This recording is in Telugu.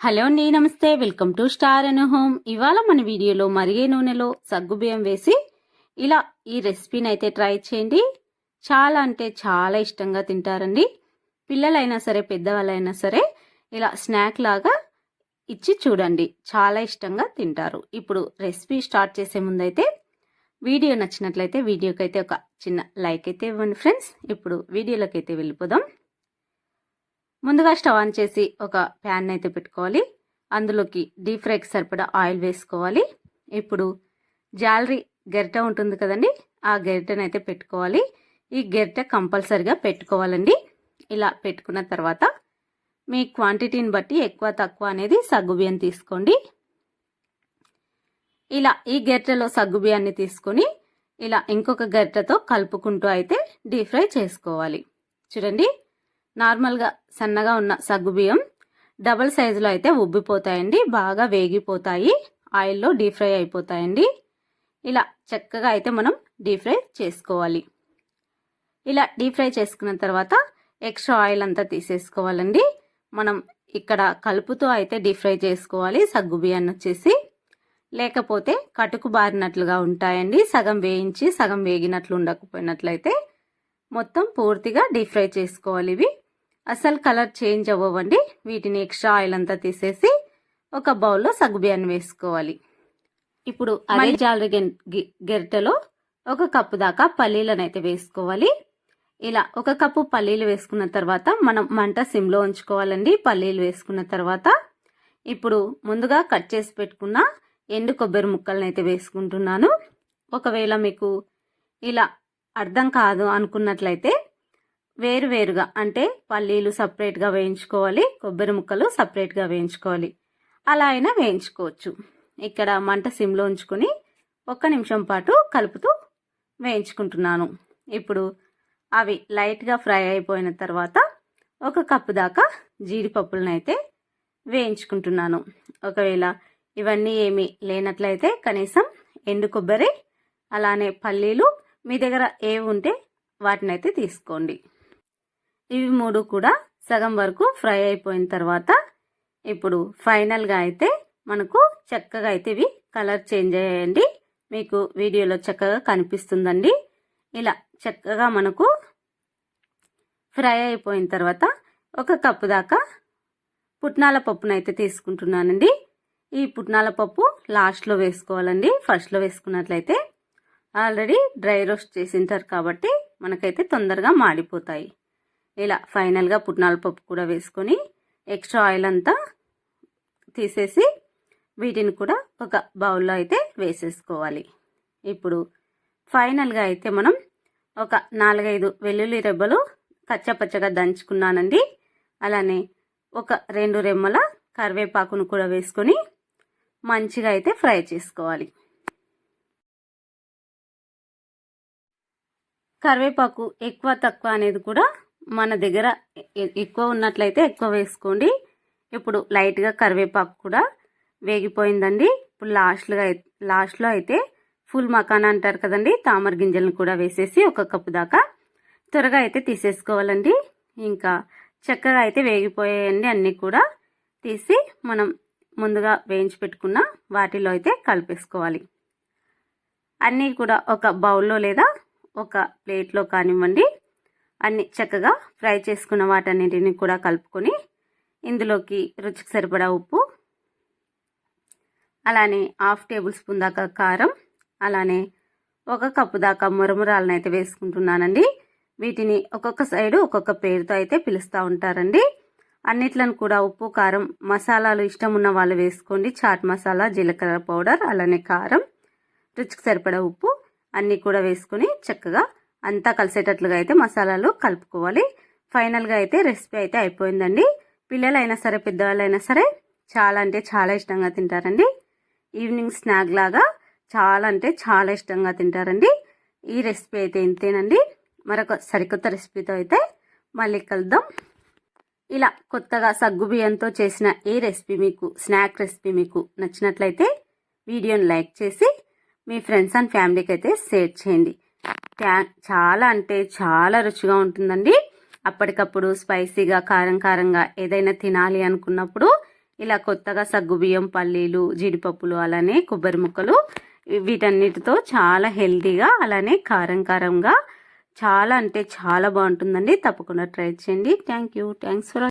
హలో అండి నమస్తే. Welcome to star Anu home. ఇవాళ మన వీడియోలో మరిగే నూనెలో సగ్గుబియ్యం వేసి ఇలా ఈ రెసిపీని అయితే ట్రై చేయండి. చాలా అంటే చాలా ఇష్టంగా తింటారండి. పిల్లలైనా సరే పెద్దవాళ్ళైనా సరే ఇలా స్నాక్ లాగా ఇచ్చి చూడండి. చాలా ఇష్టంగా తింటారు. ఇప్పుడు రెసిపీ స్టార్ట్ చేసే ముందైతే వీడియో నచ్చినట్లయితే వీడియోకి అయితే ఒక చిన్న లైక్ అయితే ఇవ్వండి ఫ్రెండ్స్. ఇప్పుడు వీడియోలోకి అయితే వెళ్ళిపోదాం. ముందుగా స్టవ్ ఆన్ చేసి ఒక ప్యాన్ అయితే పెట్టుకోవాలి. అందులోకి డీప్ ఫ్రైకి సరిపడా ఆయిల్ వేసుకోవాలి. ఇప్పుడు జాలరీ గెరిట ఉంటుంది కదండి ఆ గెరిటను అయితే పెట్టుకోవాలి. ఈ గెరిట కంపల్సరిగా పెట్టుకోవాలండి. ఇలా పెట్టుకున్న తర్వాత మీ క్వాంటిటీని బట్టి ఎక్కువ తక్కువ అనేది సగ్గుబియ్యం తీసుకోండి. ఇలా ఈ గెరిటలో సగ్గుబియ్యాన్ని తీసుకొని ఇలా ఇంకొక గరిటెతో కలుపుకుంటూ అయితే డీప్ ఫ్రై చేసుకోవాలి. చూడండి నార్మల్గా సన్నగా ఉన్న సగ్గుబియ్యం డబల్ సైజులో అయితే ఉబ్బిపోతాయండి. బాగా వేగిపోతాయి. ఆయిల్లో డీప్ ఫ్రై అయిపోతాయండి. ఇలా చక్కగా అయితే మనం డీప్ ఫ్రై చేసుకోవాలి. ఇలా డీప్ ఫ్రై చేసుకున్న తర్వాత ఎక్స్ట్రా ఆయిల్ అంతా తీసేసుకోవాలండి. మనం ఇక్కడ కలుపుతో అయితే డీప్ ఫ్రై చేసుకోవాలి. సగ్గు బియ్యాన్ని వచ్చేసి. లేకపోతే కటుకు బారినట్లుగా ఉంటాయండి. సగం వేయించి సగం వేగినట్లు ఉండకపోయినట్లయితే మొత్తం పూర్తిగా డీప్ ఫ్రై చేసుకోవాలి ఇవి. అసలు కలర్ చేంజ్ అవ్వండి వీటిని ఎక్స్ట్రా ఆయిల్ అంతా తీసేసి ఒక బౌల్లో సగ్గుబియ్యాన్ని వేసుకోవాలి. ఇప్పుడు అదే జాలరి గెరిటెలో ఒక కప్పు దాకా పల్లీలను అయితే వేసుకోవాలి. ఇలా ఒక కప్పు పల్లీలు వేసుకున్న తర్వాత మనం మంట సిమ్లో ఉంచుకోవాలండి. పల్లీలు వేసుకున్న తర్వాత ఇప్పుడు ముందుగా కట్ చేసి పెట్టుకున్న ఎండు కొబ్బరి ముక్కలను అయితే వేసుకుంటున్నాను. ఒకవేళ మీకు ఇలా అర్థం కాదు అనుకున్నట్లయితే వేరువేరుగా అంటే పల్లీలు సపరేట్గా వేయించుకోవాలి కొబ్బరి ముక్కలు సపరేట్గా వేయించుకోవాలి. అలా అయినా వేయించుకోవచ్చు. ఇక్కడ మంట సిమ్లో ఉంచుకొని ఒక్క నిమిషం పాటు కలుపుతూ వేయించుకుంటున్నాను. ఇప్పుడు అవి లైట్గా ఫ్రై అయిపోయిన తర్వాత ఒక కప్పు దాకా జీడిపప్పులనైతే వేయించుకుంటున్నాను. ఒకవేళ ఇవన్నీ ఏమీ లేనట్లయితే కనీసం ఎండు కొబ్బరి అలానే పల్లీలు మీ దగ్గర ఏవి ఉంటే వాటినైతే తీసుకోండి. ఇవి మూడు కూడా సగం వరకు ఫ్రై అయిపోయిన తర్వాత ఇప్పుడు ఫైనల్గా అయితే మనకు చక్కగా అయితే ఇవి కలర్ చేంజ్ అయ్యాయండి. మీకు వీడియోలో చక్కగా కనిపిస్తుందండి. ఇలా చక్కగా మనకు ఫ్రై అయిపోయిన తర్వాత ఒక కప్పు దాకా పుట్నాల పప్పునైతే తీసుకుంటున్నానండి. ఈ పుట్నాల పప్పు లాస్ట్లో వేసుకోవాలండి. ఫస్ట్లో వేసుకున్నట్లయితే ఆల్రెడీ డ్రై రోస్ట్ చేసింటారు కాబట్టి మనకైతే తొందరగా మాడిపోతాయి. ఇలా ఫైనల్గా పుట్నాల పప్పు కూడా వేసుకొని ఎక్స్ట్రా ఆయిల్ అంతా తీసేసి వీటిని కూడా ఒక బౌల్లో అయితే వేసేసుకోవాలి. ఇప్పుడు ఫైనల్గా అయితే మనం ఒక నాలుగైదు వెల్లుల్లి రెబ్బలు కచ్చపచ్చగా దంచుకున్నానండి. అలానే ఒక రెండు రెమ్మల కరివేపాకును కూడా వేసుకొని మంచిగా అయితే ఫ్రై చేసుకోవాలి. కరివేపాకు ఎక్కువ తక్కువ అనేది కూడా మన దగ్గర ఎక్కువ ఉన్నట్లయితే ఎక్కువ వేసుకోండి. ఇప్పుడు లైట్గా కరివేపాకు కూడా వేగిపోయిందండి. ఇప్పుడు లాస్ట్లో లాస్ట్లో అయితే ఫుల్ మకాన్ అంటారు కదండి తామర గింజలను కూడా వేసేసి ఒక కప్పు దాకా త్వరగా అయితే తీసేసుకోవాలండి. ఇంకా చక్కగా అయితే వేగిపోయాయండి అన్నీ కూడా. తీసి మనం ముందుగా వేయించి పెట్టుకున్న వాటిలో అయితే కలిపేసుకోవాలి. అన్నీ కూడా ఒక బౌల్లో లేదా ఒక ప్లేట్లో కానివ్వండి అన్ని చక్కగా ఫ్రై చేసుకున్న వాటన్నిటిని కూడా కలుపుకొని ఇందులోకి రుచికి సరిపడా ఉప్పు అలానే హాఫ్ టేబుల్ స్పూన్ దాకా కారం అలానే ఒక కప్పు దాకా మురమురాలను అయితే వేసుకుంటున్నానండి. వీటిని ఒక్కొక్క సైడు ఒక్కొక్క పేరుతో అయితే పిలుస్తూ ఉంటారండి. అన్నిట్లను కూడా ఉప్పు కారం మసాలాలు ఇష్టం ఉన్న వాళ్ళు వేసుకోండి. చాట్ మసాలా జీలకర్ర పౌడర్ అలానే కారం రుచికి సరిపడా ఉప్పు అన్నీ కూడా వేసుకొని చక్కగా అంతా కలిసేటట్లుగా అయితే మసాలాలు కలుపుకోవాలి. ఫైనల్గా అయితే రెసిపీ అయితే అయిపోయిందండి. పిల్లలైనా సరే పెద్దవాళ్ళైనా సరే చాలా అంటే చాలా ఇష్టంగా తింటారండి. ఈవినింగ్ స్నాక్ లాగా చాలా అంటే చాలా ఇష్టంగా తింటారండి. ఈ రెసిపీ అయితే ఇంతేనండి. మరొక సరికొత్త రెసిపీతో అయితే మళ్ళీ కలుద్దాం. ఇలా కొత్తగా సగ్గు బియ్యంతో చేసిన ఈ రెసిపీ మీకు స్నాక్ రెసిపీ మీకు నచ్చినట్లయితే వీడియోని లైక్ చేసి మీ ఫ్రెండ్స్ అండ్ ఫ్యామిలీకి అయితే షేర్ చేయండి. చాలా అంటే చాలా రుచిగా ఉంటుందండి. అప్పటికప్పుడు స్పైసీగా కారం కారంగా ఏదైనా తినాలి అనుకున్నప్పుడు ఇలా కొత్తగా సగ్గుబియ్యం పల్లీలు జీడిపప్పులు అలానే కొబ్బరి ముక్కలు వీటన్నిటితో చాలా హెల్తీగా అలానే కారం కారంగా చాలా అంటే చాలా బాగుంటుందండి. తప్పకుండా ట్రై చేయండి. Thank you. Thanks for